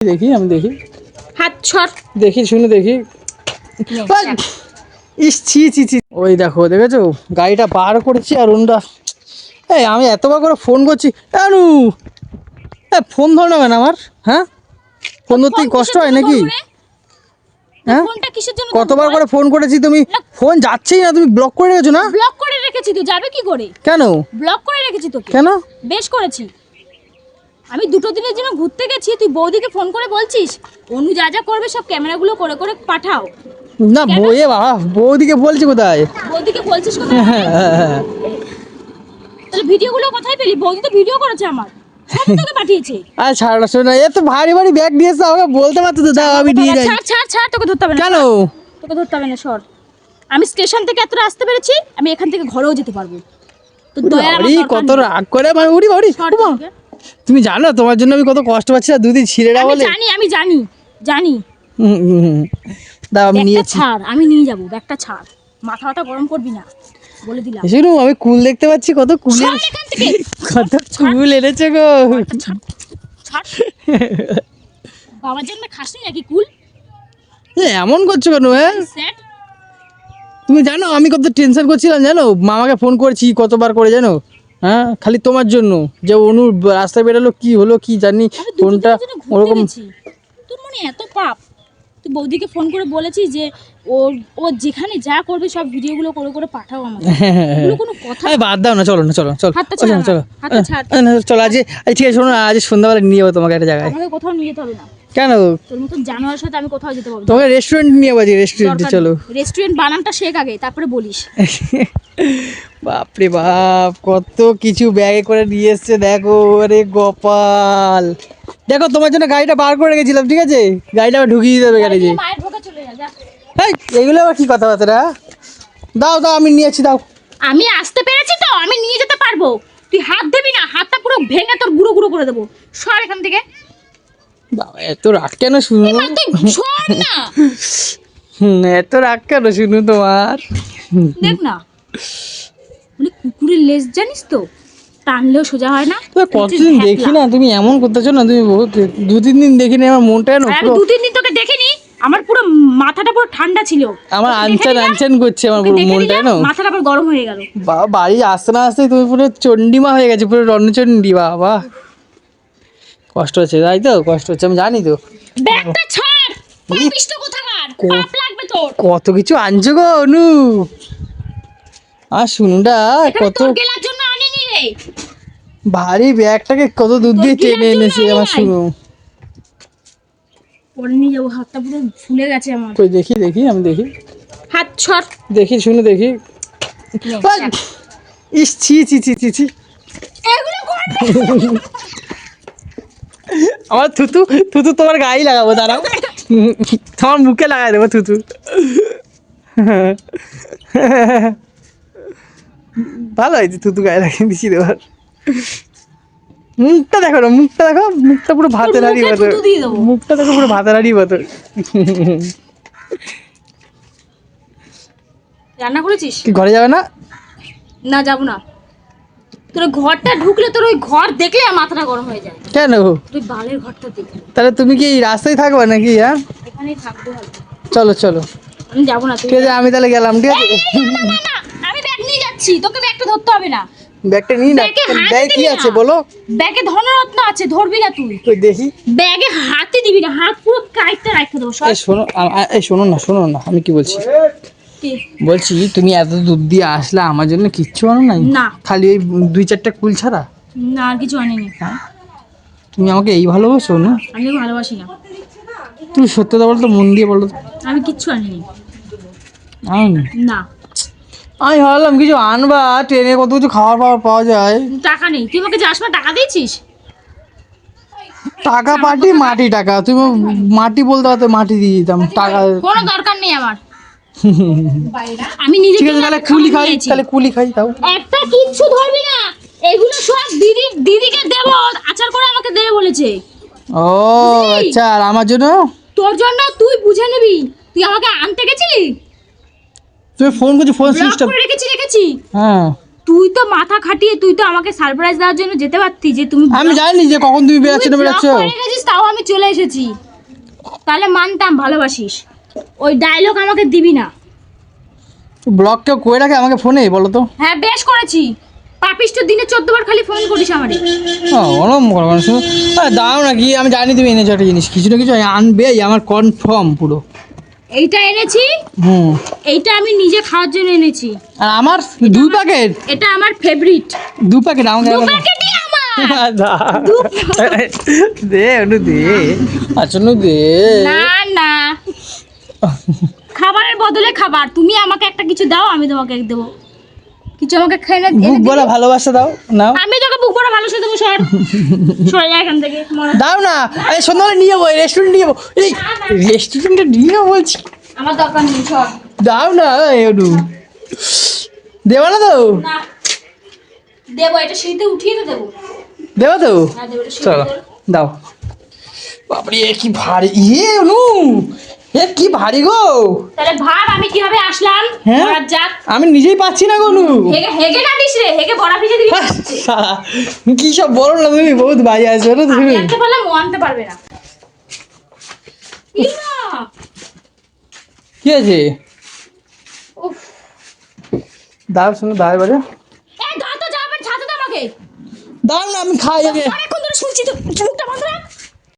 দেখি আমি দেখি। হাত ছট দেখি শুনে দেখি! ইস ছি ছি ছি। ওই দেখো দেখেছ? গাড়িটা বার করেছি আর ওনটা এই আমি এতবার করে ফোন করছি। আনু এ ফোন ধর না আমার? হ্যাঁ? ফোন ধরতে কষ্ট হয় নাকি? হ্যাঁ? কিসের জন্য কতবার করে ফোন করেছি তুমি? ফোন যাচ্ছেই না তুমি ব্লক করে রেখেছো না? ব্লক করে রেখেছি তুই যাবে কি করে? কেন? ব্লক করে রেখেছি তোকে। কেন? বেশ করেছি। আমি দুটো দিনের জন্য ঘুরতে গেছি তুই বৌদিকে ফোন করে বলছিস? অনু যা যা করবে সব ক্যামেরাগুলো করে করে পাঠাও। না বইয়ে বাবা বৌদিকে বলছি কোথায়? বৌদিকে বলছিস কোথায়? হ্যাঁ হ্যাঁ হ্যাঁ তাহলে ভিডিওগুলো কোথায় পেলি? বৌদি তো ভিডিও করেছে আমার। সব তোকে পাঠিয়েছে। আর ছাড়া শোনা এ তো ভারী ভারী ব্যাগ দিয়েছে আমাকে বলতে পারতো তো দাও আমি নিয়ে যাই। ছাড় ছাড় ছাড় তোকে ধরতে হবে না কেন? তোকে ধরতে হবে না সর। আমি স্টেশন থেকে এতটা আসতে পেরেছি আমি এখান থেকে ঘরেও যেতে পারব। তো দয়া কত রাগ করে মানে উড়ি বাড়ি। তুমি জানো তোমার জন্য আমি কত কষ্ট পাচ্ছি না দুদিন ছিঁড়েরা আমি বলে? জানি আমি জানি জানি। দাও আমি নিয়েছি। ছাড় আমি নিয়ে যাব ব্যাগটা ছাড়। মাথা মাথা গরম করবি না বলে দিলাম। শুনো আমি কুল দেখতে পাচ্ছি কত কুল কত কুল এনেছে গো। ছাড় বাবার জন্য খাসনি নাকি কুল? এমন করছ কেন হ্যাঁ? তুমি জানো আমি কত টেনশন করছিলাম জানো? মামাকে ফোন করেছি কতবার করে জানো? হ্যাঁ? খালি তোমার জন্য। যে অনু রাস্তায় বেরোলো কি হলো কি জানি ঘুরতে ওরকম তোর মনে এত পাপ। তুই বৌদিকে ফোন করে বলেছিস যে ওর ও যেখানে যা করবে সব ভিডিওগুলো করে করে পাঠাও আমাকে। এগুলো কোনো কথা বাদ দাও না চলো না চলো চলো হাতটা চলো চলো। ছাড়। আহ, না, চলো আজ ঠিক আছে শোনো আজ সন্ধ্যাবেলা নিয়ে যাব তোমাকে একটা জায়গায়। আমাকে কোথাও নিয়ে যেতে হবে না। কেন? তোর মতন জানোয়ারের সাথে আমি কোথাও যেতে পারব না। তোমাকে রেস্টুরেন্ট নিয়ে যাব রেস্টুরেন্টে চলো। রেস্টুরেন্ট বানানটা শেখ আগে তারপরে বলিস। বাপরে বাপ কত কিছু ব্যাগে করে নিয়ে এসছে দেখো আরে গোপাল। দেখো তোমার জন্য গাড়িটা বার করে রেখেছিলাম ঠিক আছে? গাড়িটা ঢুকিয়ে দেবে গ্যারেজে এই এগুলো আবার কি কথাবার্তা দাও দাও আমি নিয়েছি দাও। আমি আসতে পেরেছি তো আমি নিয়ে যেতে পারব। তুই হাত দিবি না হাতটা পুরো ভেঙে তোর গুঁড়ো গুঁড়ো করে দেবো। সর এখান থেকে। বাবা এত রাগ কেন শুনো এবার তুই সর না। এত রাগ কেন শুনু তোমার? দেখ না মানে কুকুরের লেজ জানিস তো? টানলেও সোজা হয় না। কতদিন দেখি না তুমি এমন করতেছো না তুমি বহুত দু তিন দিন দেখিনি আমার মনটা না দু তিন দিন তোকে দেখিনি আমার পুরো মাথাটা পুরো ঠান্ডা ছিল। আমার আনচান আনচান করছে আমার পুরো মনটা না মাথাটা আবার গরম হয়ে গেল। বাবা বাড়ি আসতে না আসতে তুমি পুরো চণ্ডীমা হয়ে গেছে পুরো রণচণ্ডী বাবা। কষ্ট হচ্ছে তাই তো? কষ্ট হচ্ছে আমি জানি তো। ব্যাগটা ছাড় পাপিষ্ট কোথাকার পাপ লাগবে তোর। কত কিছু আনছো গো অনু আর এখানে কত গেলার জন্য আনিনি রে। ভারী ব্যাগটাকে কত দূর দিয়ে টেনে এনেছি আমার শুনো পরে নিয়ে যাব হাতটা পুরো ফুলে গেছে আমার। কই দেখি দেখি আমি দেখি। হাত ছট দেখি শুনে দেখি। ইস ছি ছি ছি ছি ছি। আমার থুতু থুতু তোমার গায়ে লাগাবো দাঁড়াও। তোমার মুখে লাগাই দেবো থুতু। ভালো হয়েছে থুতু গায়ে লাগিয়ে দিচ্ছি দেবার মুখটা দেখো না মুখটা দেখো মুখটা পুরো ভাতের হাড়ি মতো। মুখটা দেখো পুরো ভাতের হাড়ি মতো রান্না করেছিস? কি ঘরে যাবে না? না যাব না। তোর ঘরটা ঢুকলে তোর ওই ঘর দেখলে মাথাটা গরম হয়ে যায়। কেন? তুই বালের ঘরটা দেখলে তাহলে তুমি কি এই রাস্তায় থাকবে নাকি হ্যাঁ? এখানেই থাকব চলো চলো। আমি যাব না ঠিক আছে আমি তাহলে গেলাম ঠিক আছে এই, না, না, না, আমি ব্যাগ নিয়ে যাচ্ছি তোকে ব্যাগটা ধরতে হবে না। ব্যাগটা নিই না ব্যাগ কি আছে বলো? ব্যাগে ধনরত্ন আছে ধরবি না তুই। ওই দেখি। ব্যাগে হাতে দিবি না হাত পুরো কাইতে রাখতে দেবো এই শোনো এই শোনো না শোনো না আমি কি বলছি? বলছি তুমি এত দুধ দিয়ে আসলে আমার জন্য কিচ্ছু আনো নাই? না। খালি ওই দুই চারটা কুল ছাড়া? না আর কিছু আনিনি। তুমি আমাকে এই ভালোবাসো না? আমি ভালোবাসি না। তুমি সত্যি বলতো মন দিয়ে বলো। আমি কিচ্ছু আনিনি। আনো। না। আমি ভাবলাম কিছু আনবা ট্রেনে কত কিছু খাবার পাওয়ার পাওয়া যায়। টাকা নেই। তুই আমাকে যাস টাকা দিয়েছিস? টাকা পাটি মাটি টাকা। তুমি মাটি বলতে পারতো মাটি দিয়ে দিতাম টাকা। কোনো দরকার নেই আমার। আমি নিজে ঠিক আছে তাহলে কুলি খাই তাহলে কুলি খাই তাও। একটা কিচ্ছু ধরবি না। এগুলো সব দিদি দিদিকে দেব আচার করে আমাকে দেবে বলেছে। ও আচ্ছা আর আমার জন্য? তোর জন্য তুই বুঝে নিবি। তুই আমাকে আনতে গেছিলি? তুমি ফোন করছ ফোন ব্লক সুইচটা করে রেখেছি রেখেছি। হ্যাঁ। তুই তো মাথা খাটিয়ে তুই তো আমাকে সারপ্রাইজ দেওয়ার জন্য যেতে পারতি যে তুমি আমি জানি যে কখন তুমি বেরাচ্ছ না তুই বেরাচ্ছ রেখেছিস, তাও আমি চলে এসেছি। তাহলে মানতাম ভালোবাসিস। ওই ডায়লগ আমাকে দিবি না। ব্লগ কেউ করে রাখে আমাকে ফোনে বলো তো। হ্যাঁ বেশ করেছি। পাপিস তো দিনে চোদ্দ বার খালি ফোন করিস আমারে। ওরম করো মানুষ। দাও না কি আমি জানি তুমি এনেছো একটা জিনিস। কিছু না কিছু আনবেই আমার কনফার্ম পুরো। এইটা এনেছি। হুম। এইটা আমি নিজে খাওয়ার জন্য এনেছি। আর আমার দুই প্যাকেট? এটা আমার ফেভারিট দু প্যাকেট আমাকে দু প্যাকেটই আমার। দা। অনু দে। আচ্ছা অনু দে। না না। খাবারের বদলে খাবার। তুমি আমাকে একটা কিছু দাও আমি তোমাকে এক দেবো। কিছু আমাকে খেয়ে এনে বুক? বলা ভালোবাসা দাও নাও। আমি তোকে বুক পড়া সর। সরে যা এখান থেকে দাও না সন্ধ্যাবেলা নিয়ে যাব রেস্টুরেন্ট নিয়ে যাব। এই রেস্টুরেন্টে নিয়ে যাব বলছি। আমার দরকার নেই সর। দাও না অনু দেবো না তো? দেবো এটা সিঁড়িতে উঠিয়ে তো দেবো। দেবো তো? চলো দাও। বাপরে কি ভারী ইয়ে অনু এ কি ভারী গো। তাহলে ভাব আমি কীভাবে আসলাম? হ্যাঁ? আমি নিজেই পাচ্ছি না গনু। হেগে হেগে না দিস রে হেগে বড়া ভেজে দিবি। কি সব বলো না তুমি? বহুত বাজে আছো না তুমি। আনতে পারলাম ও আনতে পারবে না। কি আছে শোনো দাও না আমি খাই আগে অনেকক্ষণ ধরে শুনছি তো